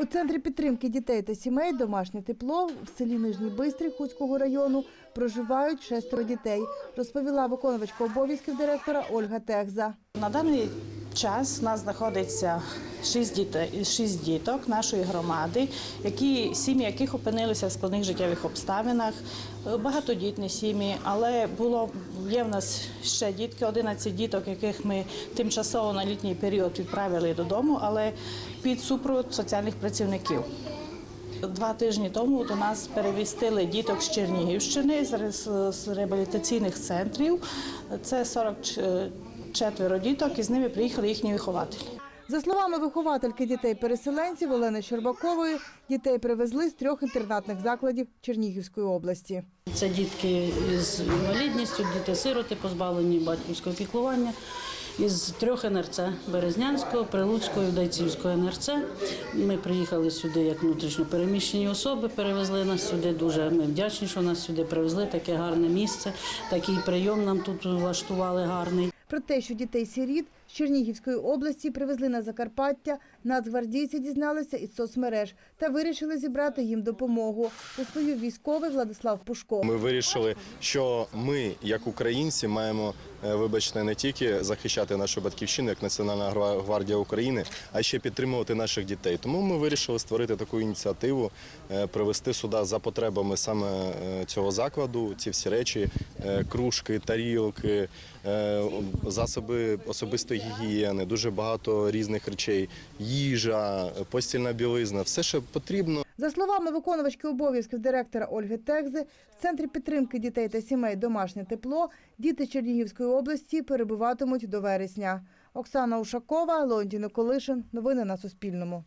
У центрі підтримки дітей та сімей домашнє тепло в селі Нижній Бистрий Хуцького району проживають шестеро дітей, розповіла виконувачка обов'язків директора Ольга Техза. На даний час у нас знаходиться шість дітей, шість діток нашої громади, які сім'ї яких опинилися в складних життєвих обставинах, багатодітні сім'ї, але було є в нас ще дітки, 11 діток, яких ми тимчасово на літній період відправили додому, але під супровод соціальних працівників. Два тижні тому до нас перевістили діток з Чернігівщини з реабілітаційних центрів. Це 44 діток, і з ними приїхали їхні вихователі. За словами виховательки дітей-переселенців Олени Щербакової, дітей привезли з трьох інтернатних закладів Чернігівської області. Це дітки з інвалідністю, діти-сироти, позбавлені батьківського піклування. Із трьох НРЦ Березнянського, Прилуцького Дайцівського НРЦ. Ми приїхали сюди як внутрішньо переміщені особи, перевезли нас сюди. Дуже ми вдячні, що нас сюди привезли. Таке гарне місце, такий прийом нам тут влаштували гарний. Про те, що дітей-сіріт з Чернігівської області привезли на Закарпаття, нацгвардійці дізналися із соцмереж та вирішили зібрати їм допомогу, розповів військовий Владислав Пушко. Ми вирішили, що ми, як українці, маємо, е, вибачте, не тільки захищати нашу батьківщину як Національна гвардія України, а ще підтримувати наших дітей. Тому ми вирішили створити таку ініціативу, е, привезти сюди за потребами саме е, цього закладу ці всі речі, кружки, тарілки, е, засоби особистої гігієни, дуже багато різних речей, їжа, постільна білизна, все, що потрібно. За словами виконувачки обов'язків директора Ольги Техзи, в центрі підтримки дітей та сімей домашнє тепло діти Чернігівської області перебуватимуть до вересня. Оксана Ушакова, Леонтій Николишин. Новини на Суспільному.